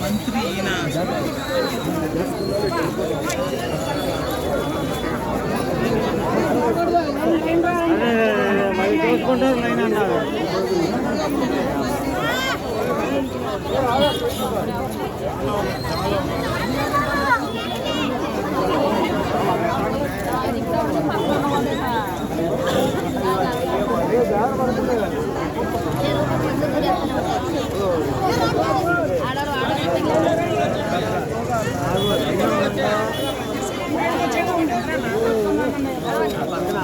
మంత్రి ఈయన చూసుకుంటారు నేను అన్నారు Các bạn.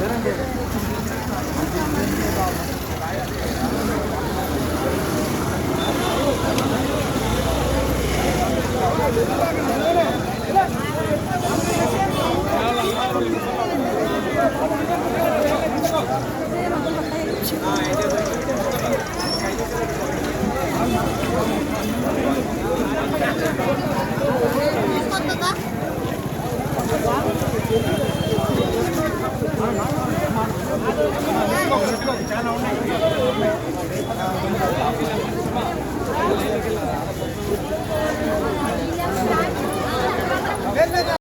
Gracias. しょうか。